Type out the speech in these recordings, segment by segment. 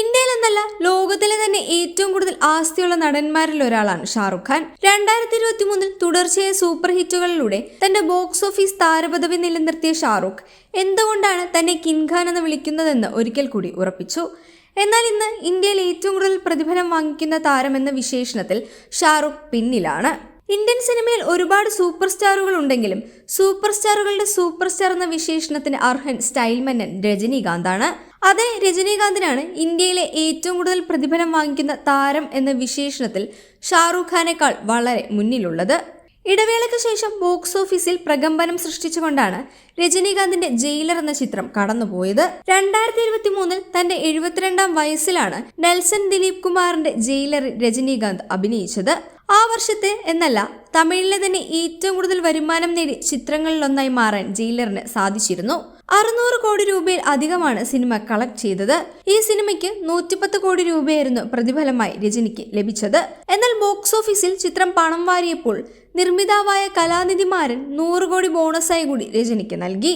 ഇന്ത്യയിൽ എന്നല്ല ലോകത്തിലെ തന്നെ ഏറ്റവും കൂടുതൽ ആസ്തിയുള്ള നടന്മാരിൽ ഒരാളാണ് ഷാറുഖ് ഖാൻ. രണ്ടായിരത്തി ഇരുപത്തി മൂന്നിൽ തുടർച്ചയായ സൂപ്പർ ഹിറ്റുകളിലൂടെ തന്റെ ബോക്സ് ഓഫീസ് താരപദവി നിലനിർത്തിയ ഷാറുഖ് എന്തുകൊണ്ടാണ് തന്നെ കിൻഖാൻ ഖാൻ എന്ന് വിളിക്കുന്നതെന്ന് ഒരിക്കൽ കൂടി ഉറപ്പിച്ചു. എന്നാൽ ഇന്ന് ഇന്ത്യയിൽ ഏറ്റവും കൂടുതൽ പ്രതിഫലം വാങ്ങിക്കുന്ന താരമെന്ന വിശേഷണത്തിൽ ഷാറുഖ് പിന്നിലാണ്. ഇന്ത്യൻ സിനിമയിൽ ഒരുപാട് സൂപ്പർ സ്റ്റാറുകൾ ഉണ്ടെങ്കിലും സൂപ്പർ സ്റ്റാറുകളുടെ സൂപ്പർ സ്റ്റാർ എന്ന വിശേഷണത്തിന് അർഹൻ സ്റ്റൈൽ മന്നൻ രജനീകാന്താണ്. അതേ രജനീകാന്തിനാണ് ഇന്ത്യയിലെ ഏറ്റവും കൂടുതൽ പ്രതിഫലം വാങ്ങിക്കുന്ന താരം എന്ന വിശേഷണത്തിൽ ഷാറൂഖ് ഖാനേക്കാൾ വളരെ മുന്നിലുള്ളത്. ഇടവേളയ്ക്ക് ശേഷം ബോക്സ് ഓഫീസിൽ പ്രകമ്പനം സൃഷ്ടിച്ചുകൊണ്ടാണ് രജനീകാന്തിന്റെ ജയിലർ എന്ന ചിത്രം കടന്നുപോയത്. രണ്ടായിരത്തി ഇരുപത്തി മൂന്നിൽ തന്റെ എഴുപത്തിരണ്ടാം വയസ്സിലാണ് നെൽസൺ ദിലീപ് കുമാറിന്റെ ജയിലറിൽ രജനീകാന്ത് അഭിനയിച്ചത്. ആ വർഷത്തെ എന്നല്ല തമിഴിലെ തന്നെ ഏറ്റവും കൂടുതൽ വരുമാനം നേടി ചിത്രങ്ങളിലൊന്നായി മാറാൻ ജയിലറിന് സാധിച്ചിരുന്നു. അറുന്നൂറ് കോടി രൂപയിൽ അധികമാണ് സിനിമ കളക്ട് ചെയ്തത്. ഈ സിനിമയ്ക്ക് നൂറ്റിപ്പത്ത് കോടി രൂപയായിരുന്നു പ്രതിഫലമായി രജനിക്ക് ലഭിച്ചത്. എന്നാൽ ബോക്സ് ഓഫീസിൽ ചിത്രം പണം വാരിയപ്പോൾ നിർമ്മിതാവായ കലാനിധിമാരൻ നൂറ് കോടി ബോണസായി കൂടി രജനിക്ക് നൽകി.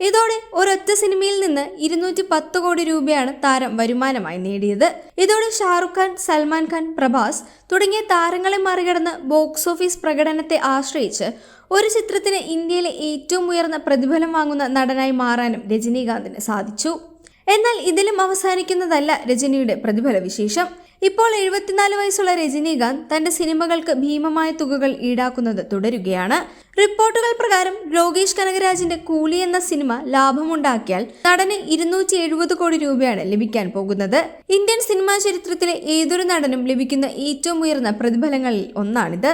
ഇതോടെ ഒരൊറ്റ സിനിമയിൽ നിന്ന് ഇരുന്നൂറ്റി പത്ത് കോടി രൂപയാണ് താരം വരുമാനമായി നേടിയത്. ഇതോടെ ഷാറുഖ് ഖാൻ സൽമാൻ ഖാൻ പ്രഭാസ് തുടങ്ങിയ താരങ്ങളെ മറികടന്ന് ബോക്സ് ഓഫീസ് പ്രകടനത്തെ ആശ്രയിച്ച് ഒരു ചിത്രത്തിന് ഇന്ത്യയിലെ ഏറ്റവും ഉയർന്ന പ്രതിഫലം വാങ്ങുന്ന നടനായി മാറാനും രജനീകാന്തിന് സാധിച്ചു. എന്നാൽ ഇതിലും അവസാനിക്കുന്നതല്ല രജനിയുടെ പ്രതിഫല വിശേഷം. ഇപ്പോൾ എഴുപത്തിനാല് വയസ്സുള്ള രജനീകാന്ത് തന്റെ സിനിമകൾക്ക് ഭീമമായ തുകകൾ ഈടാക്കുന്നത് തുടരുകയാണ്. റിപ്പോർട്ടുകൾ പ്രകാരം ലോകേഷ് കനകരാജിന്റെ കൂലി എന്ന സിനിമ ലാഭമുണ്ടാക്കിയാൽ നടന് ഇരുന്നൂറ്റി എഴുപത് കോടി രൂപയാണ് ലഭിക്കാൻ പോകുന്നത്. ഇന്ത്യൻ സിനിമാ ചരിത്രത്തിലെ ഏതൊരു നടനും ലഭിക്കുന്ന ഏറ്റവും ഉയർന്ന പ്രതിഫലങ്ങളിൽ ഒന്നാണിത്.